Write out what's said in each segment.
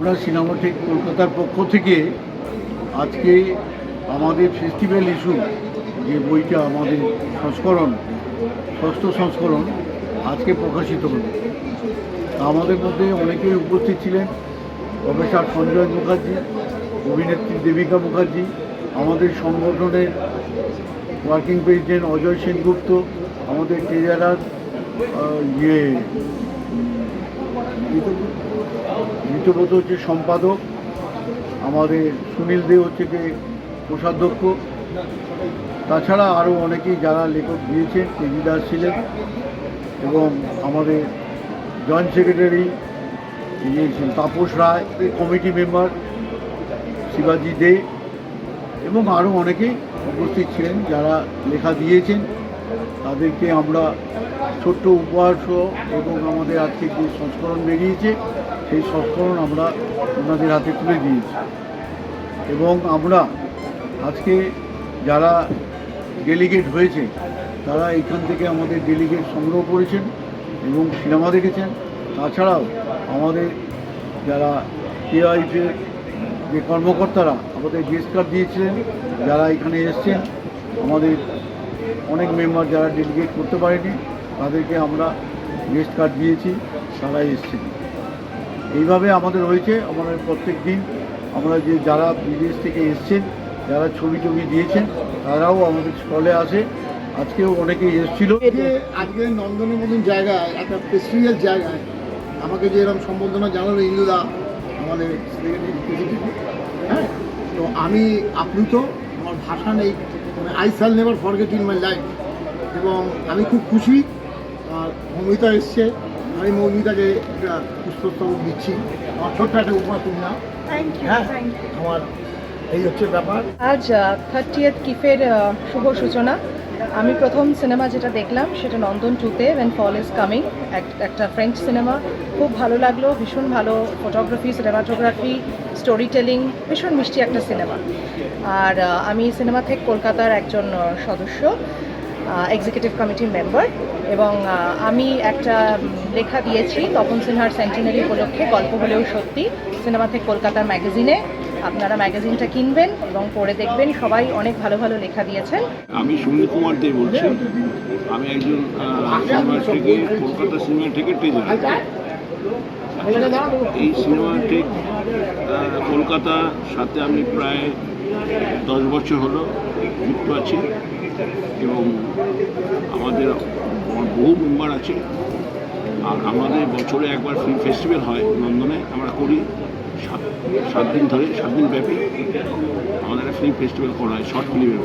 আমরা সিনেমাটেক কলকাতার পক্ষ থেকে আজকে আমাদের ফেস্টিভ্যাল ইস্যু যে বইটা আমাদের সংস্করণ, ষষ্ঠ সংস্করণ, আজকে প্রকাশিত হলো। আমাদের মধ্যে অনেকেই উপস্থিত ছিলেন। প্রফেসর সঞ্জয় মুখার্জি, অভিনেত্রী দেবিকা মুখার্জি, আমাদের সংগঠনের ওয়ার্কিং প্রেসিডেন্ট অজয় সেনগুপ্ত, আমাদের ট্রেজারার ইয়ে ঋতুব্রত হচ্ছে সম্পাদক, আমাদের সুনীল দে হচ্ছে কি কোষাধ্যক্ষ। তাছাড়া আরও অনেকেই যারা লেখক দিয়েছেন কেজি দাস ছিলেন এবং আমাদের joint secretary Tapas Roy committee member শিবাজি দে এবং আরও অনেকেই উপস্থিত ছিলেন যারা লেখা দিয়েছেন। তাদেরকে আমরা ছোট্ট উপহার সহ এবং আমাদের আজকে যে সংস্করণ বেরিয়েছে, সেই সংস্করণ আমরা ওনাদের হাতে তুলে দিয়েছি। এবং আমরা আজকে যারা ডেলিগেট হয়েছে, তারা এখান থেকে আমাদের ডেলিগেট সংগ্রহ করেছেন এবং সিনেমা দেখেছেন। তাছাড়াও আমাদের যারা কেআইফের যে কর্মকর্তারা আমাদের গেস্ট কার্ড দিয়েছিলেন, যারা এখানে এসছেন, আমাদের অনেক মেম্বার যারা ডেলিগেট করতে পারেনি। তাদেরকে আমরা গেস্ট কার্ড দিয়েছি তারা এসছেন এইভাবে আমাদের হয়েছে, আমাদের প্রত্যেক দিন আমরা যে যারা বিদেশ থেকে এসছেন, যারা ছবি টবি দিয়েছেন, তারাও আমাদের স্টলে আসে। আজকেও অনেকেই এসেছিল। আজকে নন্দনের মতন জায়গায়, একটা প্রেস্টিজিয়াস জায়গায়, আমাকে যে এরকম সম্বর্ধনা জানালো ইন্দুদা, আমাদের হ্যাঁ? তো আমি আপ্লুত, আমার ভাষা নেই I shall never forget in my life এবং আমি খুব খুশি আর মৌমিতা এসছে। আমি মৌমিতাকে একটা পুষ্পস্তবক দিচ্ছি। আমার ছোট্ট একটা উপহার তুমি না হ্যাঁ আমার এই হচ্ছে ব্যাপার। আজ থার্টিয়েথ কিফের শুভ সূচনা। আমি প্রথম সিনেমা যেটা দেখলাম সেটা নন্দন টুতে ওয়েন ফল ইজ কামিং একটা ফ্রেঞ্চ সিনেমা খুব ভালো লাগল ভীষণ ভালো ফটোগ্রাফি সিনেমাটোগ্রাফি স্টোরি টেলিং ভীষণ মিষ্টি একটা সিনেমা আর আমি সিনেমা থেকে কলকাতার একজন সদস্য। এক্সিকিউটিভ কমিটির মেম্বার এবং আমি একটা লেখা দিয়েছি, তপন সিনহার সেন্টিনারি উপলক্ষে, গল্প হলেও সত্যি সিনেমা থেকে কলকাতার ম্যাগাজিনে আপনারা ম্যাগাজিনটা কিনবেন এবং পড়ে দেখবেন, সবাই অনেক ভালো ভালো লেখা দিয়েছেন। আমি সুনীল কুমার দে বলছি। আমি একজন কলকাতা সিনেমা থেকে এই সিনেমা ঠিক কলকাতার সাথে আমি প্রায় দশ বছর হলো যুক্ত আছি এবং আমাদের বহু মেম্বার আছে। আর আমাদের বছরে একবার ফিল্ম ফেস্টিভ্যাল হয় নন্দনে, আমরা করি সাত সাত দিন ধরে, সাত দিন ব্যাপী আমাদের একটা ফিল্ম ফেস্টিভ্যাল করা হয়, শর্ট ফিল্মের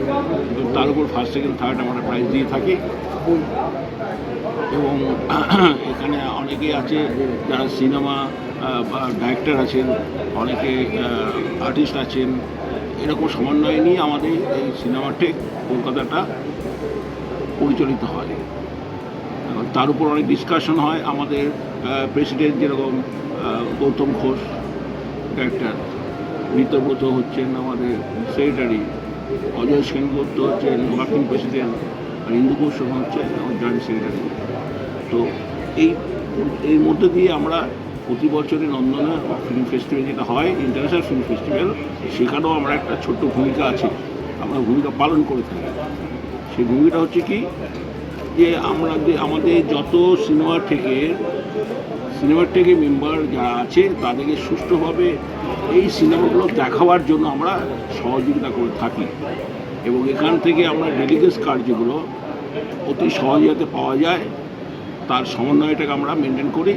তার উপর ফার্স্ট সেকেন্ড থার্ড আমরা প্রাইজ দিয়ে থাকি। এবং এখানে অনেকে আছে যারা সিনেমা ডাইরেক্টর আছেন, অনেকে আর্টিস্ট আছেন। এরকম সমন্বয় নিয়ে আমাদের এই সিনেমাটি কলকাতাটা পরিচালিত হয়। তার উপর অনেক ডিসকাশন হয়। আমাদের প্রেসিডেন্ট যেরকম গৌতম ঘোষ ডাক্তার মিত্রব্রত হচ্ছেন আমাদের সেক্রেটারি অজয় সেনগুপ্ত হচ্ছেন ওয়ার্কিং প্রেসিডেন্ট আর ইন্দু ঘোষ হচ্ছে আমার জয়েন্ট সেক্রেটারি তো এই এর মধ্যে দিয়ে আমরা প্রতি বছরে নন্দনে ফিল্ম ফেস্টিভ্যাল যেটা হয় ইন্টারন্যাশনাল ফিল্ম ফেস্টিভ্যাল সেখানেও আমরা একটা ছোট্ট ভূমিকা আছে। আমরা ভূমিকা পালন করে থাকি। সেই ভূমিকাটা হচ্ছে কি? যে আমরা আমাদের যত সিনেমা থেকে সিনেমার থেকে মেম্বার যারা আছে তাদেরকে সুষ্ঠুভাবে এই সিনেমাগুলো দেখাবার জন্য আমরা সহযোগিতা করে থাকি। এবং এখান থেকে আমরা ডেলিগেটস কার্ড যেগুলো অতি সহজে পাওয়া যায়, তার সমন্বয়টাকে আমরা মেনটেন করি।